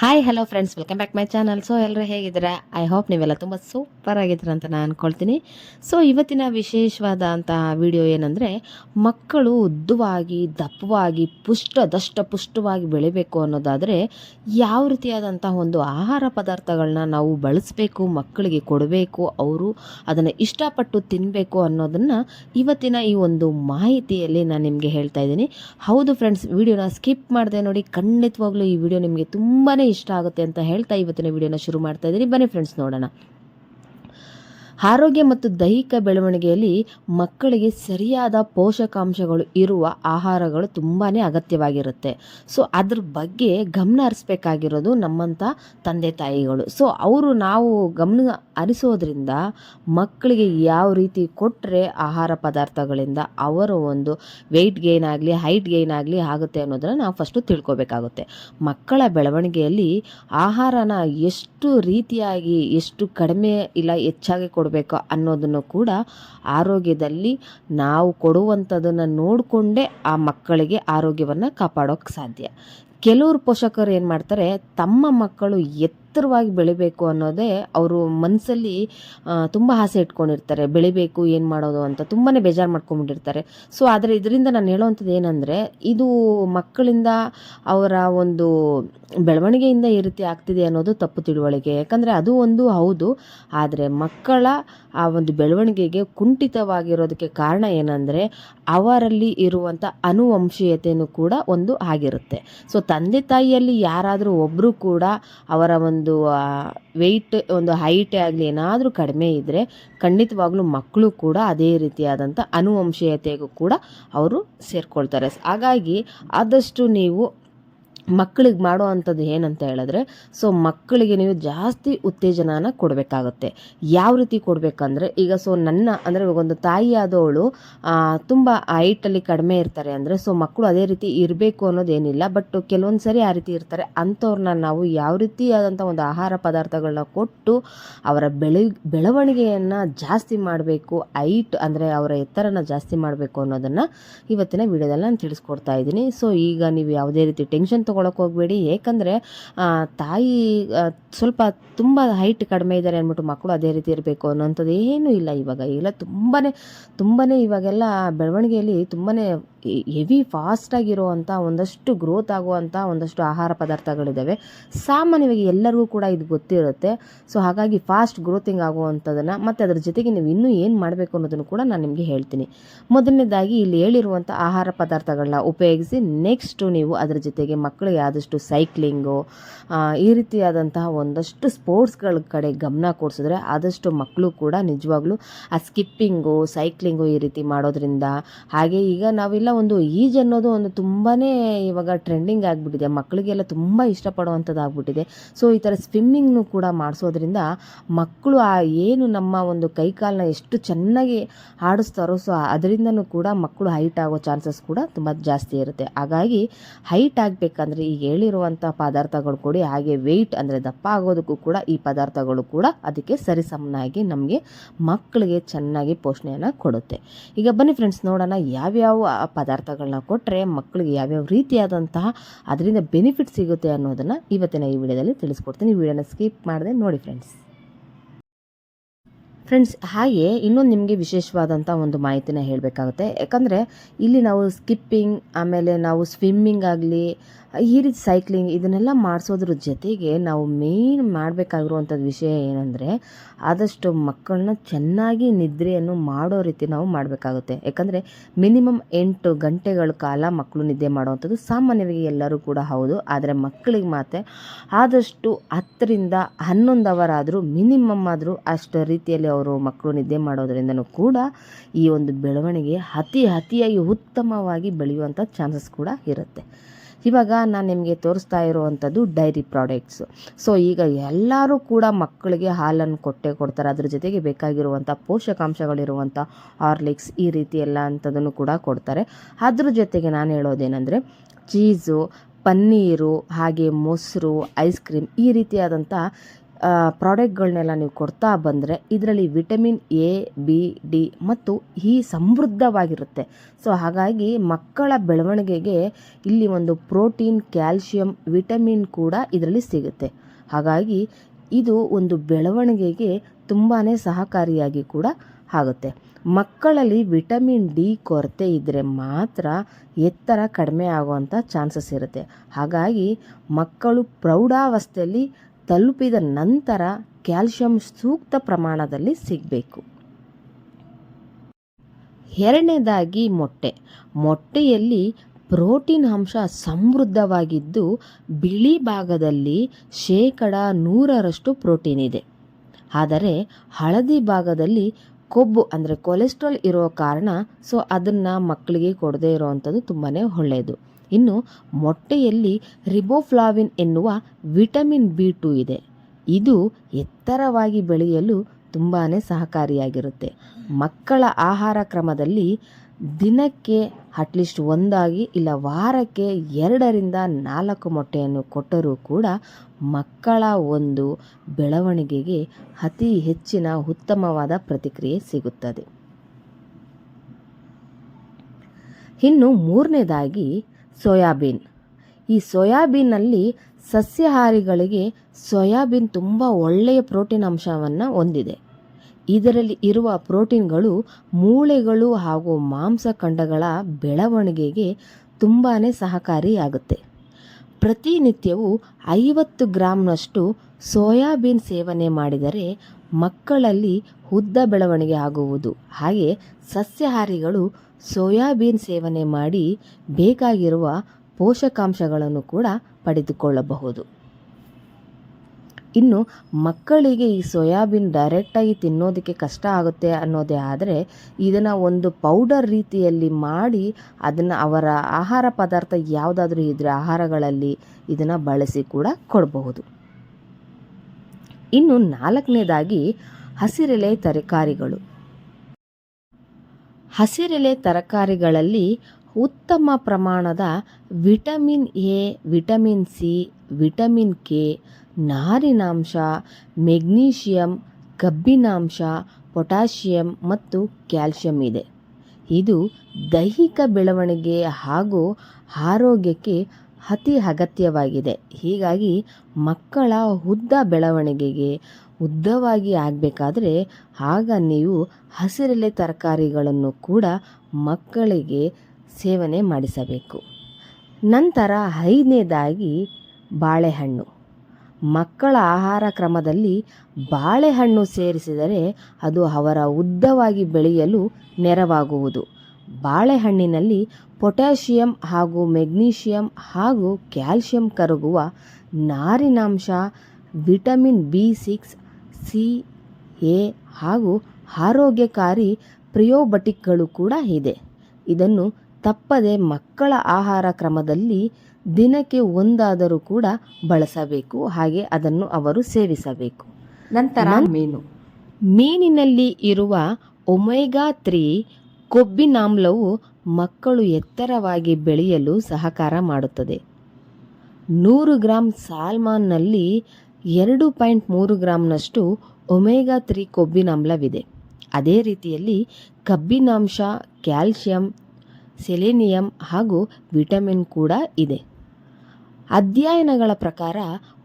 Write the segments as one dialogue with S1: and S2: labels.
S1: Hi hello friends welcome back my channel so ಎಲ್ಲರೂ ಹೇಗಿದ್ದೀರಾ? I hope ನೀವೆಲ್ಲ ತುಂಬ ಸೂಪರ್ ಆಗಿದ್ದೀರ ಅಂತ ನಾನು ಅಂದ್ಕೊಳ್ತೀನಿ ಸೊ ಇವತ್ತಿನ ವಿಶೇಷವಾದಂತಹ ವಿಡಿಯೋ ಏನಂದರೆ, ಮಕ್ಕಳು ಉದ್ದವಾಗಿ, ದಪ್ಪವಾಗಿ ಪುಷ್ಟ ದಷ್ಟ ಪುಷ್ಟವಾಗಿ ಬೆಳಿಬೇಕು ಅನ್ನೋದಾದರೆ, ಯಾವ ರೀತಿಯಾದಂಥ ಒಂದು ಆಹಾರ ಪದಾರ್ಥಗಳನ್ನ ನಾವು ಬಳಸಬೇಕು, ಮಕ್ಕಳಿಗೆ ಕೊಡಬೇಕು, ಅವರು ಅದನ್ನು ಇಷ್ಟಪಟ್ಟು ತಿನ್ನಬೇಕು ಅನ್ನೋದನ್ನು ಇವತ್ತಿನ ಈ ಒಂದು ಮಾಹಿತಿಯಲ್ಲಿ ನಾನು ನಿಮಗೆ ಹೇಳ್ತಾ ಇದ್ದೀನಿ. ಹೌದು ಫ್ರೆಂಡ್ಸ್ ವಿಡಿಯೋನ ಸ್ಕಿಪ್ ಮಾಡಿದೆ ನೋಡಿ, ಖಂಡಿತವಾಗ್ಲೂ ಈ ವಿಡಿಯೋ ನಿಮಗೆ ತುಂಬಾ ಇಷ್ಟ ಆಗುತ್ತೆ ಅಂತ ಹೇಳ್ತಾ ಇವತ್ತಿನ ವಿಡಿಯೋನ ಶುರು ಮಾಡ್ತಾ ಇದ್ದೀನಿ. ಬನ್ನಿ ಫ್ರೆಂಡ್ಸ್ ನೋಡೋಣ. ಆರೋಗ್ಯ ಮತ್ತು ದೈಹಿಕ ಬೆಳವಣಿಗೆಯಲ್ಲಿ ಮಕ್ಕಳಿಗೆ ಸರಿಯಾದ ಪೋಷಕಾಂಶಗಳು ಇರುವ ಆಹಾರಗಳು ತುಂಬಾ ಅಗತ್ಯವಾಗಿರುತ್ತೆ. ಸೊ, ಅದ್ರ ಬಗ್ಗೆ ಗಮನ ಹರಿಸ್ಬೇಕಾಗಿರೋದು ನಮ್ಮಂಥ ತಂದೆ ತಾಯಿಗಳು. ಸೊ, ಅವರು ನಾವು ಗಮನ ಹರಿಸೋದ್ರಿಂದ ಮಕ್ಕಳಿಗೆ ಯಾವ ರೀತಿ ಕೊಟ್ಟರೆ ಆಹಾರ ಪದಾರ್ಥಗಳಿಂದ ಅವರ ಒಂದು ವೆಯ್ಟ್ ಗೇನ್ ಆಗಲಿ ಹೈಟ್ ಗೇನ್ ಆಗಲಿ ಆಗುತ್ತೆ ಅನ್ನೋದನ್ನು ನಾವು ಫಸ್ಟು ತಿಳ್ಕೊಬೇಕಾಗುತ್ತೆ. ಮಕ್ಕಳ ಬೆಳವಣಿಗೆಯಲ್ಲಿ ಆಹಾರನ ಎಷ್ಟು ರೀತಿಯಾಗಿ, ಎಷ್ಟು ಕಡಿಮೆ ಇಲ್ಲ, ಹೆಚ್ಚಾಗಿ ಕೊಡಬೇಕು ಅನ್ನೋದನ್ನು ಕೂಡ ಆರೋಗ್ಯದಲ್ಲಿ ನಾವು ಕೊಡುವಂಥದ್ದನ್ನು ನೋಡಿಕೊಂಡೇ ಆ ಮಕ್ಕಳಿಗೆ ಆರೋಗ್ಯವನ್ನು ಕಾಪಾಡೋಕ್ಕೆ ಸಾಧ್ಯ. ಕೆಲವರು ಪೋಷಕರು ಏನು ಮಾಡ್ತಾರೆ, ತಮ್ಮ ಮಕ್ಕಳು ಎತ್ತರವಾಗಿ ಬೆಳಿಬೇಕು ಅನ್ನೋದೇ ಅವರು ಮನಸ್ಸಲ್ಲಿ ತುಂಬ ಆಸೆ ಇಟ್ಕೊಂಡಿರ್ತಾರೆ. ಬೆಳಿಬೇಕು, ಏನು ಮಾಡೋದು ಅಂತ ತುಂಬಾ ಬೇಜಾರು ಮಾಡ್ಕೊಂಡ್ಬಿಟ್ಟಿರ್ತಾರೆ ಸೊ ಆದರೆ ಇದರಿಂದ ನಾನು ಹೇಳುವಂಥದ್ದು ಏನಂದರೆ, ಇದು ಮಕ್ಕಳಿಂದ ಅವರ ಒಂದು ಬೆಳವಣಿಗೆಯಿಂದ ಈ ರೀತಿ ಆಗ್ತಿದೆ ಅನ್ನೋದು ತಪ್ಪು ತಿಳುವಳಿಕೆ. ಯಾಕಂದರೆ ಅದು ಒಂದು ಹೌದು. ಆದರೆ ಮಕ್ಕಳ ಆ ಒಂದು ಬೆಳವಣಿಗೆಗೆ ಕುಂಠಿತವಾಗಿರೋದಕ್ಕೆ ಕಾರಣ ಏನಂದರೆ, ಅವರಲ್ಲಿ ಇರುವಂಥ ಅನುವಂಶೀಯತೆಯೂ ಕೂಡ ಒಂದು ಆಗಿರುತ್ತೆ. ಸೊ ತಂದೆ ತಾಯಿಯಲ್ಲಿ ಯಾರಾದರೂ ಒಬ್ಬರು ಕೂಡ ಅವರ ಒಂದು ವೆಯ್ಟ್ ಒಂದು ಹೈಟ್ ಆಗಲಿ ಏನಾದರೂ ಕಡಿಮೆ ಇದ್ದರೆ ಖಂಡಿತವಾಗ್ಲೂ ಮಕ್ಕಳು ಕೂಡ ಅದೇ ರೀತಿಯಾದಂಥ ಅನುವಂಶೀಯತೆಗೂ ಕೂಡ ಅವರು ಸೇರಿಕೊಳ್ತಾರೆ. ಹಾಗಾಗಿ ಆದಷ್ಟು ನೀವು ಮಕ್ಕಳಿಗೆ ಮಾಡೋ ಅಂಥದ್ದು ಏನಂತ ಹೇಳಿದ್ರೆ, ಸೊ ಮಕ್ಕಳಿಗೆ ನೀವು ಜಾಸ್ತಿ ಉತ್ತೇಜನನ ಕೊಡಬೇಕಾಗುತ್ತೆ. ಯಾವ ರೀತಿ ಕೊಡಬೇಕಂದ್ರೆ, ಈಗ ಸೊ ನನ್ನ, ಅಂದರೆ ಒಂದು ತಾಯಿಯಾದವಳು ತುಂಬ ಹೈಟಲ್ಲಿ ಕಡಿಮೆ ಇರ್ತಾರೆ ಅಂದರೆ, ಸೊ ಮಕ್ಕಳು ಅದೇ ರೀತಿ ಇರಬೇಕು ಅನ್ನೋದೇನಿಲ್ಲ ಬಟ್ ಕೆಲವೊಂದು ಸರಿ ಆ ರೀತಿ ಇರ್ತಾರೆ. ಅಂಥವ್ರನ್ನ ನಾವು ಯಾವ ರೀತಿಯಾದಂಥ ಒಂದು ಆಹಾರ ಪದಾರ್ಥಗಳನ್ನ ಕೊಟ್ಟು ಅವರ ಬೆಳೆ, ಬೆಳವಣಿಗೆಯನ್ನು ಜಾಸ್ತಿ ಮಾಡಬೇಕು ಹೈಟ್ ಅಂದರೆ ಅವರ ಎತ್ತರನ ಜಾಸ್ತಿ ಮಾಡಬೇಕು ಅನ್ನೋದನ್ನು ಇವತ್ತಿನ ವಿಡಿಯೋದಲ್ಲಿ ನಾನು ತಿಳಿಸ್ಕೊಡ್ತಾ ಇದ್ದೀನಿ. ಸೊ ಈಗ ನೀವು ಯಾವುದೇ ರೀತಿ ಟೆನ್ಷನ್ ತೊಗೊಳಕ್ಕೆ ಹೋಗಬೇಡಿ. ಏಕೆಂದರೆ ತಾಯಿ ಸ್ವಲ್ಪ ತುಂಬ ಹೈಟ್ ಕಡಿಮೆ ಇದ್ದಾರೆ ಅಂದ್ಬಿಟ್ಟು ಮಕ್ಕಳು ಅದೇ ರೀತಿ ಇರಬೇಕು ಅನ್ನೋಂಥದ್ದು ಏನೂ ಇಲ್ಲ ಇವಾಗ. ಇಲ್ಲ ತುಂಬಾ ತುಂಬಾ ಇವಾಗೆಲ್ಲ ಬೆಳವಣಿಗೆಯಲ್ಲಿ ತುಂಬಾ ಹೆವಿ ಫಾಸ್ಟಾಗಿರೋವಂಥ ಒಂದಷ್ಟು ಗ್ರೋತ್ ಆಗುವಂಥ ಒಂದಷ್ಟು ಆಹಾರ ಪದಾರ್ಥಗಳಿದ್ದಾವೆ ಸಾಮಾನ್ಯವಾಗಿ ಎಲ್ಲರಿಗೂ ಕೂಡ ಇದು ಗೊತ್ತಿರುತ್ತೆ. ಸೊ ಹಾಗಾಗಿ ಫಾಸ್ಟ್ ಗ್ರೋತಿಂಗ್ ಆಗುವಂಥದ್ದನ್ನು ಮತ್ತು ಅದ್ರ ಜೊತೆಗೆ ನೀವು ಇನ್ನೂ ಏನು ಮಾಡಬೇಕು ಅನ್ನೋದನ್ನು ಕೂಡ ನಾನು ನಿಮಗೆ ಹೇಳ್ತೀನಿ. ಮೊದಲನೇದಾಗಿ ಇಲ್ಲಿ ಹೇಳಿರುವಂಥ ಆಹಾರ ಪದಾರ್ಥಗಳನ್ನ ಉಪಯೋಗಿಸಿ ನೆಕ್ಸ್ಟು ನೀವು ಅದರ ಜೊತೆಗೆ ಮಕ್ಕಳಿಗೆ ಆದಷ್ಟು ಸೈಕ್ಲಿಂಗು ಈ ರೀತಿಯಾದಂತಹ ಒಂದಷ್ಟು ಸ್ಪೋರ್ಟ್ಸ್ಗಳ ಕಡೆ ಗಮನ ಕೊಡಿಸಿದ್ರೆ ಆದಷ್ಟು ಮಕ್ಕಳು ಕೂಡ ನಿಜವಾಗ್ಲೂ ಆ ಸ್ಕಿಪ್ಪಿಂಗು ಸೈಕ್ಲಿಂಗು ಈ ರೀತಿ ಮಾಡೋದ್ರಿಂದ ಹಾಗೆ ಈಗ ನಾವೆಲ್ಲ ಒಂದು ಈಜ್ ಅನ್ನೋದು ಒಂದು ತುಂಬಾ ಇವಾಗ ಟ್ರೆಂಡಿಂಗ್ ಆಗಿಬಿಟ್ಟಿದೆ. ಮಕ್ಕಳಿಗೆಲ್ಲ ತುಂಬ ಇಷ್ಟಪಡುವಂಥದ್ದು ಆಗಿಬಿಟ್ಟಿದೆ ಸೊ ಈ ಥರ ಸ್ವಿಮ್ಮಿಂಗ್ನು ಕೂಡ ಮಾಡಿಸೋದ್ರಿಂದ ಮಕ್ಕಳು ಆ ಏನು ನಮ್ಮ ಒಂದು ಕೈಕಾಲನ್ನ ಎಷ್ಟು ಚೆನ್ನಾಗಿ ಆಡಿಸ್ತಾರೋ ಸೊ ಅದರಿಂದನೂ ಕೂಡ ಮಕ್ಕಳು ಹೈಟ್ ಆಗೋ ಚಾನ್ಸಸ್ ಕೂಡ ತುಂಬ ಜಾಸ್ತಿ ಇರುತ್ತೆ. ಹಾಗಾಗಿ ಹೈಟ್ ಆಗಬೇಕಂದ್ರೆ ಈಗ ಹೇಳಿರುವಂಥ ಪದಾರ್ಥಗಳು ಕೊಡಿ, ಹಾಗೆ ವೆಯ್ಟ್ ಅಂದರೆ ದಪ್ಪ ಆಗೋದಕ್ಕೂ ಕೂಡ ಈ ಪದಾರ್ಥಗಳು ಕೂಡ ಅದಕ್ಕೆ ಸರಿಸಮನಾಗಿ ನಮಗೆ ಮಕ್ಕಳಿಗೆ ಚೆನ್ನಾಗಿ ಪೋಷಣೆಯನ್ನು ಕೊಡುತ್ತೆ. ಈಗ ಬನ್ನಿ ಫ್ರೆಂಡ್ಸ್ ನೋಡೋಣ ಯಾವ್ಯಾವ ಪದಾರ್ಥಗಳನ್ನ ಕೊಟ್ಟರೆ ಮಕ್ಕಳಿಗೆ ಯಾವ್ಯಾವ ರೀತಿಯಾದಂತಹ ಅದರಿಂದ ಬೆನಿಫಿಟ್ ಸಿಗುತ್ತೆ ಅನ್ನೋದನ್ನು ಇವತ್ತಿನ ಈ ವಿಡಿಯೋದಲ್ಲಿ ತಿಳಿಸ್ಕೊಡ್ತೀನಿ. ಈ ವಿಡಿಯೋನ ಸ್ಕಿಪ್ ಮಾಡಿದೆ ನೋಡಿ ಫ್ರೆಂಡ್ಸ್ ಫ್ರೆಂಡ್ಸ್ ಹಾಗೆ ಇನ್ನೊಂದು ನಿಮಗೆ ವಿಶೇಷವಾದಂಥ ಒಂದು ಮಾಹಿತಿನ ಹೇಳಬೇಕಾಗುತ್ತೆ. ಯಾಕಂದರೆ ಇಲ್ಲಿ ನಾವು ಸ್ಕಿಪ್ಪಿಂಗ್ ಆಮೇಲೆ ನಾವು ಸ್ವಿಮ್ಮಿಂಗ್ ಆಗಲಿ ಈ ರೀತಿ ಸೈಕ್ಲಿಂಗ್ ಇದನ್ನೆಲ್ಲ ಮಾಡಿಸೋದ್ರ ಜೊತೆಗೆ ನಾವು ಮೇನ್ ಮಾಡಬೇಕಾಗಿರುವಂಥದ್ದು ವಿಷಯ ಏನಂದರೆ ಆದಷ್ಟು ಮಕ್ಕಳನ್ನ ಚೆನ್ನಾಗಿ ನಿದ್ರೆಯನ್ನು ಮಾಡೋ ರೀತಿ ನಾವು ಮಾಡಬೇಕಾಗುತ್ತೆ. ಯಾಕಂದರೆ ಮಿನಿಮಮ್ ಎಂಟು ಗಂಟೆಗಳ ಕಾಲ ಮಕ್ಕಳು ನಿದ್ದೆ ಮಾಡುವಂಥದ್ದು ಸಾಮಾನ್ಯವಾಗಿ ಎಲ್ಲರೂ ಕೂಡ ಹೌದು. ಆದರೆ ಮಕ್ಕಳಿಗೆ ಮಾತ್ರ ಆದಷ್ಟು ಹತ್ತರಿಂದ ಹನ್ನೊಂದು ಅವರ್ ಆದರೂ ಮಿನಿಮಮ್ ಆದರೂ ಅಷ್ಟು ರೀತಿಯಲ್ಲಿ ಅವರು ಮಕ್ಕಳು ನಿದ್ದೆ ಮಾಡೋದರಿಂದನೂ ಕೂಡ ಈ ಒಂದು ಬೆಳವಣಿಗೆ ಅತಿ ಅತಿಯಾಗಿ ಉತ್ತಮವಾಗಿ ಬೆಳೆಯುವಂಥ ಚಾನ್ಸಸ್ ಕೂಡ ಇರುತ್ತೆ. ಇವಾಗ ನಾನು ನಿಮಗೆ ತೋರಿಸ್ತಾ ಇರುವಂಥದ್ದು ಡೈರಿ ಪ್ರಾಡಕ್ಟ್ಸು ಸೊ ಈಗ ಎಲ್ಲರೂ ಕೂಡ ಮಕ್ಕಳಿಗೆ ಹಾಲನ್ನು ಕೊಟ್ಟೆ ಕೊಡ್ತಾರೆ. ಅದ್ರ ಜೊತೆಗೆ ಬೇಕಾಗಿರುವಂಥ ಪೋಷಕಾಂಶಗಳಿರುವಂಥ ಹಾರ್ಲಿಕ್ಸ್ ಈ ರೀತಿ ಎಲ್ಲ ಅಂಥದ್ದನ್ನು ಕೂಡ ಕೊಡ್ತಾರೆ. ಅದ್ರ ಜೊತೆಗೆ ನಾನು ಹೇಳೋದೇನೆಂದರೆ ಚೀಸು ಪನ್ನೀರು, ಹಾಗೆ ಮೊಸರು ಐಸ್ ಕ್ರೀಮ್ ಈ ರೀತಿಯಾದಂಥ ಪ್ರಾಡಕ್ಟ್ಗಳನ್ನೆಲ್ಲ ನೀವು ಕೊಡ್ತಾ ಬಂದರೆ ಇದರಲ್ಲಿ ವಿಟಮಿನ್ ಎ, ಬಿ, ಡಿ ಮತ್ತು ಇ ಸಮೃದ್ಧವಾಗಿರುತ್ತೆ. ಸೊ, ಹಾಗಾಗಿ ಮಕ್ಕಳ ಬೆಳವಣಿಗೆಗೆ ಇಲ್ಲಿ ಒಂದು ಪ್ರೋಟೀನ್, ಕ್ಯಾಲ್ಶಿಯಂ, ವಿಟಮಿನ್ ಕೂಡ ಇದರಲ್ಲಿ ಸಿಗುತ್ತೆ. ಹಾಗಾಗಿ ಇದು ಒಂದು ಬೆಳವಣಿಗೆಗೆ ತುಂಬಾ ಸಹಕಾರಿಯಾಗಿ ಕೂಡ ಆಗುತ್ತೆ. ಮಕ್ಕಳಲ್ಲಿ ವಿಟಮಿನ್ ಡಿ ಕೊರತೆ ಇದ್ದರೆ ಮಾತ್ರ ಎತ್ತರ ಕಡಿಮೆ ಆಗುವಂಥ ಚಾನ್ಸಸ್ ಇರುತ್ತೆ. ಹಾಗಾಗಿ ಮಕ್ಕಳು ಪ್ರೌಢಾವಸ್ಥೆಯಲ್ಲಿ ತಲುಪಿದ ನಂತರ ಕ್ಯಾಲ್ಶಿಯಂ ಸೂಕ್ತ ಪ್ರಮಾಣದಲ್ಲಿ ಸಿಗಬೇಕು. ಎರಡನೇದಾಗಿ ಮೊಟ್ಟೆ. ಮೊಟ್ಟೆಯಲ್ಲಿ ಪ್ರೋಟೀನ್ ಅಂಶ ಸಮೃದ್ಧವಾಗಿದ್ದು ಬಿಳಿ ಭಾಗದಲ್ಲಿ ಶೇಕಡ ನೂರರಷ್ಟು ಪ್ರೋಟೀನ್ ಇದೆ. ಆದರೆ ಹಳದಿ ಭಾಗದಲ್ಲಿ ಕೊಬ್ಬು ಅಂದರೆ ಕೊಲೆಸ್ಟ್ರಾಲ್ ಇರೋ ಕಾರಣ ಸೊ ಅದನ್ನು ಮಕ್ಕಳಿಗೆ ಕೊಡದೇ ಇರೋವಂಥದ್ದು ತುಂಬಾ ಒಳ್ಳೆಯದು. ಇನ್ನು ಮೊಟ್ಟೆಯಲ್ಲಿ ರಿಬೋಫ್ಲಾವಿನ್ ಎನ್ನುವ ವಿಟಮಿನ್ ಬಿ ಟು ಇದೆ. ಇದು ಎತ್ತರವಾಗಿ ಬೆಳೆಯಲು ತುಂಬಾ ಸಹಕಾರಿಯಾಗಿರುತ್ತೆ. ಮಕ್ಕಳ ಆಹಾರ ಕ್ರಮದಲ್ಲಿ ದಿನಕ್ಕೆ ಅಟ್ಲೀಸ್ಟ್ ಒಂದಾಗಿ ಇಲ್ಲ ವಾರಕ್ಕೆ ಎರಡರಿಂದ ನಾಲ್ಕು ಮೊಟ್ಟೆಯನ್ನು ಕೊಟ್ಟರೂ ಕೂಡ ಮಕ್ಕಳ ಒಂದು ಬೆಳವಣಿಗೆಗೆ ಅತಿ ಹೆಚ್ಚಿನ ಉತ್ತಮವಾದ ಪ್ರತಿಕ್ರಿಯೆ ಸಿಗುತ್ತದೆ. ಇನ್ನು ಮೂರನೇದಾಗಿ ಸೋಯಾಬೀನ್. ಈ ಸೋಯಾಬೀನಲ್ಲಿ ಸಸ್ಯಾಹಾರಿಗಳಿಗೆ ಸೋಯಾಬೀನ್ ತುಂಬ ಒಳ್ಳೆಯ ಪ್ರೋಟೀನ್ ಅಂಶವನ್ನು ಹೊಂದಿದೆ. ಇದರಲ್ಲಿ ಇರುವ ಪ್ರೋಟೀನ್ಗಳು ಮೂಳೆಗಳು ಹಾಗೂ ಮಾಂಸಖಂಡಗಳ ಬೆಳವಣಿಗೆಗೆ ತುಂಬಾ ಸಹಕಾರಿಯಾಗುತ್ತೆ. ಪ್ರತಿನಿತ್ಯವೂ ಐವತ್ತು ಗ್ರಾಮ್ನಷ್ಟು ಸೋಯಾಬೀನ್ ಸೇವನೆ ಮಾಡಿದರೆ ಮಕ್ಕಳಲ್ಲಿ ಉದ್ದ ಬೆಳವಣಿಗೆ ಆಗುವುದು. ಹಾಗೆ ಸಸ್ಯಾಹಾರಿಗಳು ಸೋಯಾಬೀನ್ ಸೇವನೆ ಮಾಡಿ ಬೇಕಾಗಿರುವ ಪೋಷಕಾಂಶಗಳನ್ನು ಕೂಡ ಪಡೆದುಕೊಳ್ಳಬಹುದು. ಇನ್ನು ಮಕ್ಕಳಿಗೆ ಈ ಸೋಯಾಬೀನ್ ಡೈರೆಕ್ಟಾಗಿ ತಿನ್ನೋದಕ್ಕೆ ಕಷ್ಟ ಆಗುತ್ತೆ ಅನ್ನೋದೇ ಆದರೆ ಇದನ್ನು ಒಂದು ಪೌಡರ್ ರೀತಿಯಲ್ಲಿ ಮಾಡಿ ಅದನ್ನು ಅವರ ಆಹಾರ ಪದಾರ್ಥ ಯಾವುದಾದ್ರೂ ಇದ್ದರೆ ಆಹಾರಗಳಲ್ಲಿ ಇದನ್ನು ಬಳಸಿ ಕೂಡ ಕೊಡಬಹುದು. ಇನ್ನು ನಾಲ್ಕನೇದಾಗಿ ಹಸಿರೆಲೆ ತರಕಾರಿಗಳು. ಹಸಿರೆಲೆ ತರಕಾರಿಗಳಲ್ಲಿ ಉತ್ತಮ ಪ್ರಮಾಣದ vitamin A, vitamin C, vitamin K, ನಾರಿನಾಂಶ, ಮೆಗ್ನೀಷಿಯಂ ಕಬ್ಬಿನಾಂಶ ಪೊಟ್ಯಾಷಿಯಂ ಮತ್ತು ಕ್ಯಾಲ್ಶಿಯಂ ಇದೆ. ಇದು ದೈಹಿಕ ಬೆಳವಣಿಗೆ ಹಾಗೂ ಆರೋಗ್ಯಕ್ಕೆ ಅತಿ ಅಗತ್ಯವಾಗಿದೆ. ಹೀಗಾಗಿ ಮಕ್ಕಳ ಉದ್ದ ಬೆಳವಣಿಗೆಗೆ ಉದ್ದವಾಗಿ ಆಗಬೇಕಾದ್ರೆ ಆಗ ನೀವು ಹಸಿರೆಲೆ ತರಕಾರಿಗಳನ್ನು ಕೂಡ ಮಕ್ಕಳಿಗೆ ಸೇವನೆ ಮಾಡಿಸಬೇಕು. ನಂತರ ಐದನೇದಾಗಿ ಬಾಳೆಹಣ್ಣು. ಮಕ್ಕಳ ಆಹಾರ ಕ್ರಮದಲ್ಲಿ ಬಾಳೆಹಣ್ಣು ಸೇರಿಸಿದರೆ ಅದು ಅವರ ಉದ್ದವಾಗಿ ಬೆಳೆಯಲು ನೆರವಾಗುವುದು. ಬಾಳೆಹಣ್ಣಿನಲ್ಲಿ ಪೊಟ್ಯಾಷಿಯಂ ಹಾಗೂ ಮೆಗ್ನೀಷಿಯಂ ಹಾಗೂ ಕ್ಯಾಲ್ಶಿಯಂ ಕರಗುವ ನಾರಿನಾಂಶ, vitamin B six C A ಹಾಗೂ ಆರೋಗ್ಯಕಾರಿ ಪ್ರಿಯೋಬಟಿಕ್ಗಳು ಕೂಡ ಇದೆ. ಇದನ್ನು ತಪ್ಪದೆ ಮಕ್ಕಳ ಆಹಾರ ಕ್ರಮದಲ್ಲಿ ದಿನಕ್ಕೆ ಒಂದಾದರೂ ಕೂಡ ಬಳಸಬೇಕು. ಹಾಗೆ ಅದನ್ನು ಅವರು ಸೇವಿಸಬೇಕು.
S2: ನಂತರ ಮೀನು.
S1: ಮೀನಿನಲ್ಲಿ ಇರುವ ಒಮೆಗಾ ತ್ರೀ ಕೊಬ್ಬಿನಾಮ್ಲವು ಮಕ್ಕಳು ಎತ್ತರವಾಗಿ ಬೆಳೆಯಲು ಸಹಕಾರ ಮಾಡುತ್ತದೆ. ನೂರು ಗ್ರಾಂ ಸಾಲ್ಮಾನ್ನಲ್ಲಿ ಎರಡು ಪಾಯಿಂಟ್ ಮೂರು ಗ್ರಾಮ್ನಷ್ಟು ಒಮೇಗಾ ತ್ರೀ ಕೊಬ್ಬಿನಾಮ್ಲವಿದೆ ಅದೇ ರೀತಿಯಲ್ಲಿ ಕಬ್ಬಿನಾಂಶ, ಕ್ಯಾಲ್ಶಿಯಂ, ಸೆಲೆನಿಯಂ ಹಾಗೂ ವಿಟಮಿನ್ ಕೂಡ ಇದೆ. ಅಧ್ಯಯನಗಳ ಪ್ರಕಾರ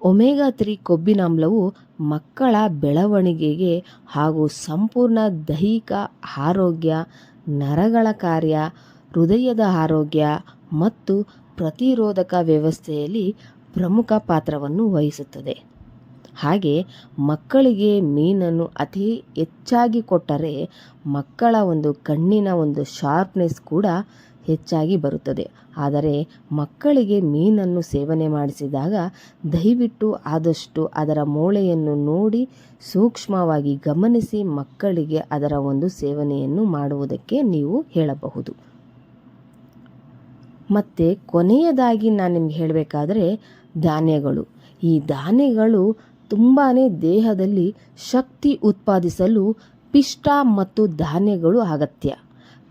S1: ಒಮೇಗಾ ತ್ರೀ ಕೊಬ್ಬಿನಾಮ್ಲವು ಮಕ್ಕಳ ಬೆಳವಣಿಗೆಗೆ ಹಾಗೂ ಸಂಪೂರ್ಣ ದೈಹಿಕ ಆರೋಗ್ಯ, ನರಗಳ ಕಾರ್ಯ, ಹೃದಯದ ಆರೋಗ್ಯ ಮತ್ತು ಪ್ರತಿರೋಧಕ ವ್ಯವಸ್ಥೆಯಲ್ಲಿ ಪ್ರಮುಖ ಪಾತ್ರವನ್ನು ವಹಿಸುತ್ತದೆ. ಹಾಗೆ ಮಕ್ಕಳಿಗೆ ಮೀನನ್ನು ಅತಿ ಹೆಚ್ಚಾಗಿ ಕೊಟ್ಟರೆ ಮಕ್ಕಳ ಒಂದು ಕಣ್ಣಿನ ಒಂದು ಶಾರ್ಪ್ನೆಸ್ ಕೂಡ ಹೆಚ್ಚಾಗಿ ಬರುತ್ತದೆ. ಆದರೆ ಮಕ್ಕಳಿಗೆ ಮೀನನ್ನು ಸೇವನೆ ಮಾಡಿಸಿದಾಗ ದಯವಿಟ್ಟು ಆದಷ್ಟು ಅದರ ಮೂಳೆಯನ್ನು ನೋಡಿ ಸೂಕ್ಷ್ಮವಾಗಿ ಗಮನಿಸಿ ಮಕ್ಕಳಿಗೆ ಅದರ ಒಂದು ಸೇವನೆಯನ್ನು ಮಾಡುವುದಕ್ಕೆ ನೀವು ಹೇಳಬಹುದು. ಮತ್ತು ಕೊನೆಯದಾಗಿ ನಾನು ನಿಮ್ಗೆ ಹೇಳಬೇಕಾದ್ರೆ ಧಾನ್ಯಗಳು. ಈ ಧಾನ್ಯಗಳು ತುಂಬಾ ದೇಹದಲ್ಲಿ ಶಕ್ತಿ ಉತ್ಪಾದಿಸಲು ಪಿಷ್ಟ ಮತ್ತು ಧಾನ್ಯಗಳು ಅಗತ್ಯ.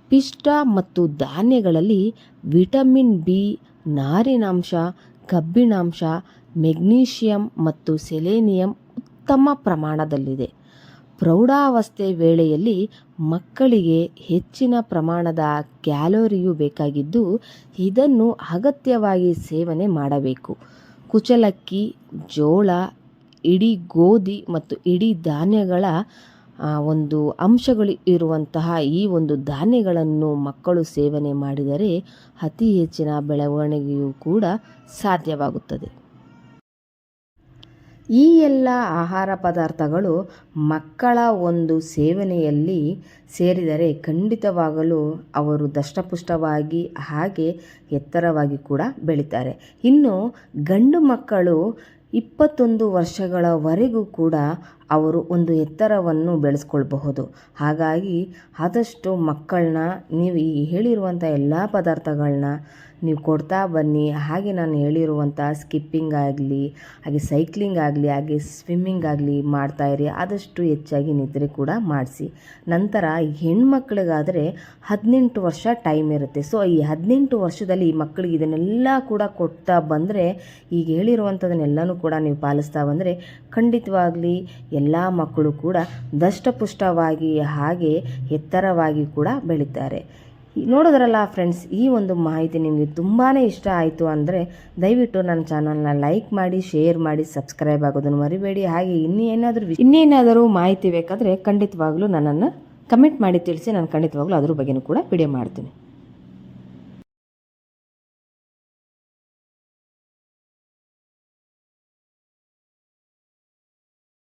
S1: ಪಿಷ್ಟ ಮತ್ತು ಧಾನ್ಯಗಳಲ್ಲಿ ವಿಟಮಿನ್ ಬಿ, ನಾರಿನಾಂಶ, ಕಬ್ಬಿಣಾಂಶ, ಮೆಗ್ನೀಷಿಯಂ ಮತ್ತು ಸೆಲೇನಿಯಂ ಉತ್ತಮ ಪ್ರಮಾಣದಲ್ಲಿದೆ. ಪ್ರೌಢಾವಸ್ಥೆ ವೇಳೆಯಲ್ಲಿ ಮಕ್ಕಳಿಗೆ ಹೆಚ್ಚಿನ ಪ್ರಮಾಣದ ಕ್ಯಾಲೋರಿಯು ಬೇಕಾಗಿದ್ದು, ಇದನ್ನು ಅಗತ್ಯವಾಗಿ ಸೇವನೆ ಮಾಡಬೇಕು. ಕುಚಲಕ್ಕಿ, ಜೋಳ ಇಡೀ ಗೋಧಿ ಮತ್ತು ಇಡೀ ಧಾನ್ಯಗಳ ಒಂದು ಅಂಶಗಳು ಇರುವಂತಹ ಈ ಒಂದು ಧಾನ್ಯಗಳನ್ನು ಮಕ್ಕಳು ಸೇವನೆ ಮಾಡಿದರೆ ಅತಿ ಹೆಚ್ಚಿನ ಬೆಳವಣಿಗೆಯೂ ಕೂಡ ಸಾಧ್ಯವಾಗುತ್ತದೆ. ಈ ಎಲ್ಲ ಆಹಾರ ಪದಾರ್ಥಗಳು ಮಕ್ಕಳ ಒಂದು ಸೇವನೆಯಲ್ಲಿ ಸೇರಿದರೆ ಖಂಡಿತವಾಗಲು ಅವರು ದಷ್ಟಪುಷ್ಟವಾಗಿ ಹಾಗೆ ಎತ್ತರವಾಗಿ ಕೂಡ ಬೆಳೀತಾರೆ. ಇನ್ನು ಗಂಡು ಮಕ್ಕಳು ಇಪ್ಪತ್ತೊಂದು ವರ್ಷಗಳವರೆಗೂ ಕೂಡ ಅವರು ಒಂದು ಎತ್ತರವನ್ನು ಬೆಳೆಸ್ಕೊಳ್ಬಹುದು. ಹಾಗಾಗಿ ಆದಷ್ಟು ಮಕ್ಕಳನ್ನ ನೀವು ಈ ಹೇಳಿರುವಂಥ ಎಲ್ಲ ಪದಾರ್ಥಗಳನ್ನ ನೀವು ಕೊಡ್ತಾ ಬನ್ನಿ. ಹಾಗೆ ನಾನು ಹೇಳಿರುವಂಥ ಸ್ಕಿಪ್ಪಿಂಗ್ ಆಗಲಿ, ಹಾಗೆ ಸೈಕ್ಲಿಂಗ್ ಆಗಲಿ, ಹಾಗೆ ಸ್ವಿಮ್ಮಿಂಗ್ ಆಗಲಿ ಮಾಡ್ತಾಯಿರಿ ಆದಷ್ಟು ಹೆಚ್ಚಾಗಿ ನಿದ್ರೆ ಕೂಡ ಮಾಡಿಸಿ. ನಂತರ ಹೆಣ್ಮಕ್ಳಿಗಾದರೆ ಹದಿನೆಂಟು ವರ್ಷ ಟೈಮ್ ಇರುತ್ತೆ. ಸೊ, ಈ ಹದಿನೆಂಟು ವರ್ಷದಲ್ಲಿ ಈ ಮಕ್ಕಳಿಗೆ ಇದನ್ನೆಲ್ಲ ಕೂಡ ಕೊಡ್ತಾ ಬಂದರೆ, ಈಗ ಹೇಳಿರುವಂಥದನ್ನೆಲ್ಲನೂ ಕೂಡ ನೀವು ಪಾಲಿಸ್ತಾ ಬಂದರೆ ಖಂಡಿತವಾಗಲಿ ಎಲ್ಲ ಮಕ್ಕಳು ಕೂಡ ದಷ್ಟಪುಷ್ಟವಾಗಿ ಹಾಗೆ ಎತ್ತರವಾಗಿ ಕೂಡ ಬೆಳೀತಾರೆ. ನೋಡಿದ್ರಲ್ಲ ಫ್ರೆಂಡ್ಸ್ ಈ ಒಂದು ಮಾಹಿತಿ ನಿಮಗೆ ತುಂಬಾ ಇಷ್ಟ ಆಯಿತು ಅಂದರೆ ದಯವಿಟ್ಟು ನನ್ನ ಚಾನಲ್ನ ಲೈಕ್ ಮಾಡಿ ಶೇರ್ ಮಾಡಿ ಸಬ್ಸ್ಕ್ರೈಬ್ ಆಗೋದನ್ನು ಮರಿಬೇಡಿ. ಹಾಗೆ ಇನ್ನೇನಾದರೂ ಇನ್ನೇನಾದರೂ ಮಾಹಿತಿ ಬೇಕಾದರೆ ಖಂಡಿತವಾಗ್ಲೂ ನನ್ನನ್ನು ಕಮೆಂಟ್ ಮಾಡಿ ತಿಳಿಸಿ, ನಾನು ಖಂಡಿತವಾಗ್ಲೂ ಅದ್ರ ಬಗ್ಗೆನೂ ಕೂಡ ವಿಡಿಯೋ ಮಾಡ್ತೀನಿ.